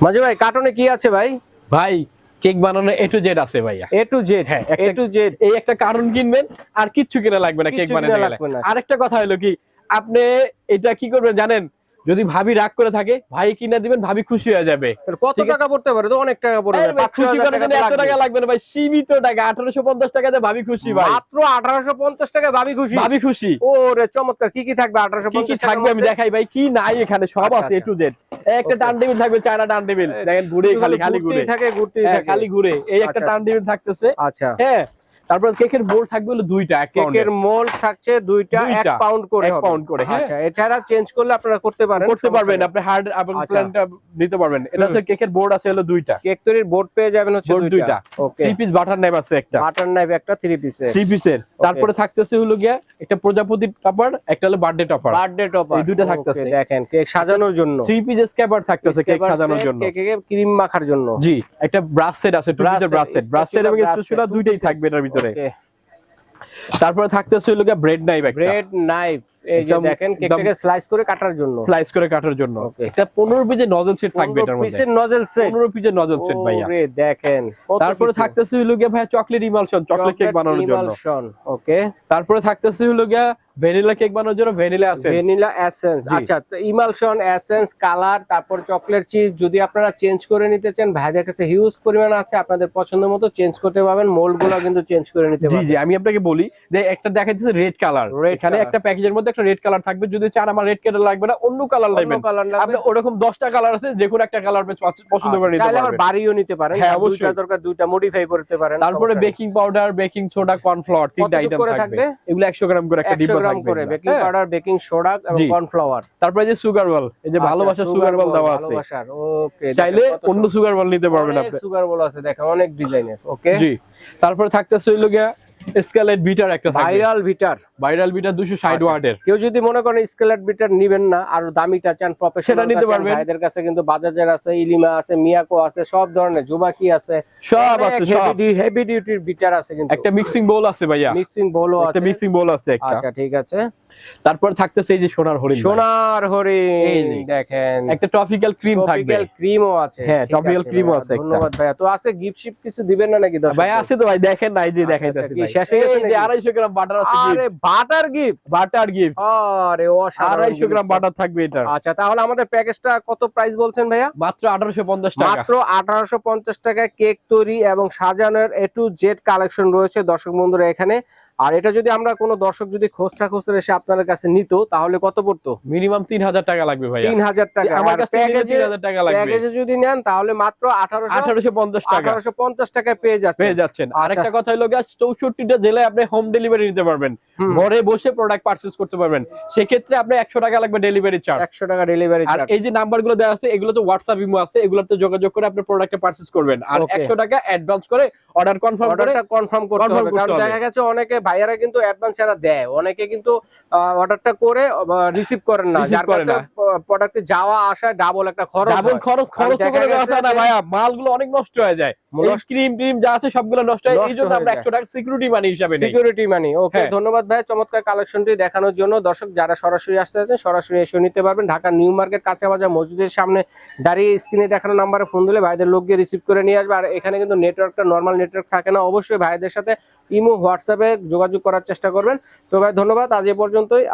মাঝে ভাই কার্টনে কি আছে ভাই? ভাই কেক বানানো এ টু জেড আছে ভাইয়া। এ টু জেড হ্যাঁ, এ টু জেড এই একটা কারণ কিনবেন আর কিচ্ছু কিনা লাগবে না কেক বানানো বানাতে কিনা গেলে আরেকটা কথা হলো কি আপনি এটা কি করবেন জানেন? যদি ভাবি রাগ করে থাকে ভাই কিনা দিবেন ভাবি খুশি হয়ে যাবে। কত টাকা পড়তে পারে? তো অনেক টাকা পড়বে। খুশি হাজার করার জন্য টাকা এত টাকা লাগবে। না ভাই সীমিত টাকা আঠারোশো পঞ্চাশ টাকাতে ভাবি খুশি ভাই। মাত্র আঠারোশো পঞ্চাশ টাকা ভাবি খুশি। ভাবি খুশি। ও রে চমৎকার কি কি থাকবে আঠারোশো কি কি থাকবে আমি দেখাই ভাই কি নাই এখানে সব আচ্ছা, আছে এ আচ্ছা। টু জেড একটা. টান টেবিল থাকবে চায়না টান টেবিল দেখেন ঘুরে খালি খালি ঘুরে। থাকে ঘুরতেই হ্যাঁ, থাকে। খালি ঘুরে। এই একটা আচ্ছা, টান টেবিল থাকতেছে। আচ্ছা। হ্যাঁ তারপর কেকের বোর্ড থাকবে হলো দুইটা। কেকের মোল্ড থাকছে দুইটা এক পাউন্ড করে এক পাউন্ড করে, হ্যাঁ। আচ্ছা এছাড়া চেঞ্জ করলে আপনারা করতে পারেন করতে পারবেন আপনি হার্ড এবং। প্ল্যানটা নিতে পারবেন। এটা। হচ্ছে কেকের বোর্ড আছে হলো দুইটা। কেক তৈরির বোর্ড পেয়ে যাবেন হচ্ছে দুইটা। Okay three piece butter knife আছে একটা। বাটার নাইফ একটা থ্রি পিসে থ্রি পিসের তারপরে থাকতেছে হলো গিয়া একটা প্রজাপতি টপার একটা হলো বার্থডে টপার বার্থডে টপার এই দুইটা থাকতেছে। দেখেন কেক সাজানোর জন্য। থ্রি পিসের স্ক্যাবার থাকতেছে কেক সাজানোর জন্য। কেকে ক্রিম মাখার জন্য। জি একটা ব্রাশ সেট আছে টু পিসের ব্রাশ সেট ব্রাশ সেট এবং স্পেচুলা দুইটাই থাকবে এটার ভিতরে। ওকে। তারপরে থাকতেছে হলো ব্রেড নাইফ একটা। ব্রেড নাইফ এই যে দেখেন কেকটাকে স্লাইস করে কাটার জন্য। স্লাইস করে কাটার জন্য। এটা একটা 15 পিসের নজল সেট থাকবে এটার মধ্যে। 15 পিসের নজল সেট 15 পিসের নজল সেট ভাইয়া। ওরে দেখেন তারপরে? থাকতেছে হলো গিয়া ভাইয়া চকলেট ইমালশন চকলেট কেক বানানোর জন্য। Emulsion okay. তারপরে থাকতেছে হলো গিয়া ভ্যানিলা কেক বানানোর জন্য ভ্যানিলা আছে ভ্যানিলা এসেন্স আচ্ছা ইমালশন এসেন্স কালার তারপর চকলেট চিজ যদি আপনারা চেঞ্জ করে নিতে চান ভাইদের কাছে হিউজ পরিমাণ আছে আপনাদের পছন্দ মতো চেঞ্জ করতে পারবেন মোল্ডগুলো কিন্তু চেঞ্জ করে নিতে পারবেন জি আমি আপনাকে বলি যে একটা দেখা যাচ্ছে রেড কালার এখানে একটা প্যাকেজের মধ্যে একটা রেড কালার থাকবে। যদি চান আমার রেড কালার লাগবে না অন্য কালার লাগবে। কালার আপনি ওরকম 10টা কালার আছে যে কোনো একটা কালার পছন্দ করে নিতে আচ্ছা, চাইলে আবার বাড়িও নিতে পারেন হ্যাঁ, অবশ্যই। দরকার দুইটা মডিফাই করতে পারেন তারপরে baking powder baking soda cornflour তিনটা আইটেম থাকবে। থাকবে? এগুলো 100 গ্রাম করে একটা ডিব্বা গ্রাম করে বেকিং। পাউডার বেকিং সোডা এবং। কর্নফ্লাওয়ার তারপরে যে সুগার বল এই যে ভালোবাসা সুগার বল দেওয়া আছে। ওকে চাইলে অন্য সুগার বল নিতে পারবেন আপনি। সুগার বল আছে দেখেন অনেক ডিজাইনের ওকে জি। তারপরে থাকতেছে হইল গিয়া স্কেলেট বিটার একটা ভাইরাল ভিটার ভাইরাল বিটার 260 আচ্ছা। ওয়াটের। কেউ যদি মনে করেন স্কেলেট বিটার নিবেন না আর দামিটা চান প্রফেশনাল সেটা নিতে পারবেন। ভাইদের কাছে কিন্তু বাজাজের আছে ইলিমা আছে মিয়াকো আছে সব ধরনের জুবাকি আছে। সব আছে সব। হেভি ডিউটির বিটার আছে কিন্তু। একটা মিক্সিং বোল আছে ভাইয়া। মিক্সিং বলও একটা আছে। মিক্সিং বোল আছে একটা। আচ্ছা ঠিক আছে। তারপর থাকতেছে এই যে সোনার হরিণ সোনার হরিণ দেখেন। একটা টপিক্যাল ক্রিম থাকবে। টপিক্যাল ক্রিমও আছে। হ্যাঁ, ঠিক topical আছে ও ধন্যবাদ ভাইয়া। তো আছে গিফট শিপ কিছু দিবেন না নাকি ভাই আছে তো ভাই দেখেন নাই যে আচ্ছা, দেখাইতেছি আচ্ছা, কি ভাই। শেষ হয়ে গেছে যে 250 গ্রাম বাটার আছে আরে বাটার গিফট বাটার গিফট আরে অসাধারণ 250 গ্রাম বাটার থাকবে এটা আচ্ছা তাহলে আমাদের প্যাকেজটা কত প্রাইস বলছেন ভাইয়া? মাত্র 1850 টাকা। মাত্র আঠারোশো পঞ্চাশ টাকায় কেক তৈরি এবং সাজানোর এ টু জেড কালেকশন রয়েছে। দর্শক বন্ধুরা এখানে আর এটা যদি আমরা কোনো দর্শক যদি খোসরা খোসরা এসে আপনাদের কাছে নিত তাহলে কত পড়তো? মিনিমাম 3000 টাকা লাগবে ভাইয়া। তিন হাজার টাকা। আমার কাছে নিলে প্যাকেজে 3000 টাকা লাগবে। প্যাকেজে যদি নেন তাহলে মাত্র আঠারোশো 1850 টাকা। আঠারোশো পঞ্চাশ টাকায় পেয়ে যাচ্ছে পেয়ে যাচ্ছেন। আচ্ছা। আরেকটা কথা হলো গাছ চৌষট্টিটা জেলায় আপনি হোম ডেলিভারি নিতে পারবেন। ঘরে বসে প্রোডাক্ট পারচেজ করতে পারবেন। সেক্ষেত্রে একশো টাকা লাগবে ডেলিভারি চার্জ একশো টাকা ডেলিভারি আর এই যে দেওয়া আছে এগুলো তো হোয়াটসঅ্যাপ ইমো আছে এগুলোতে যোগাযোগ করে আপনি প্রোডাক্টটা পারচেজ করবেন। আর একশো টাকা অ্যাডভান্স করে অর্ডার কনফার্ম অর্ডারটা কনফার্ম করতে হবে। কারণ দেখা গেছে অনেকে ভাইয়ারা কিন্তু অ্যাডভান্স এরা দেয়। অনেকে কিন্তু অর্ডারটা করে রিসিভ করেন না। যার করে কারণে প্রোডাক্টে যাওয়া আসা ডাবল একটা খরচ ডাবল খরচ খরচ করে কথা না ভাইয়া মালগুলো অনেক নষ্ট হয়ে যায়। ক্রিম টিম যা আছে সবগুলো নষ্ট হয় এই জন্য আমরা যায়। একশো টাকা সিকিউরিটি মানি হিসাবে নেই। Security money okay. ধন্যবাদ ভাই চমৎকার কালেকশনটি দেখানোর জন্য। দর্শক যারা সরাসরি আসতে চাচ্ছেন সরাসরি এসে নিতে পারবেন। ঢাকা নিউ মার্কেট কাঁচা বাজার মসজিদের সামনে দাঁড়িয়ে স্ক্রিনে দেখানো নাম্বারে ফোন দিলে ভাইদের লোক গিয়ে রিসিভ করে নিয়ে আসবে। আর এখানে কিন্তু নেটওয়ার্কটা নর্মাল নেটওয়ার্ক থাকে না অবশ্যই ভাইদের সাথে ইমো হোয়াটসঅ্যাপে যোগাযোগ করার চেষ্টা করবেন। তো ভাই ধন্যবাদ আজ এ পর্যন্তই।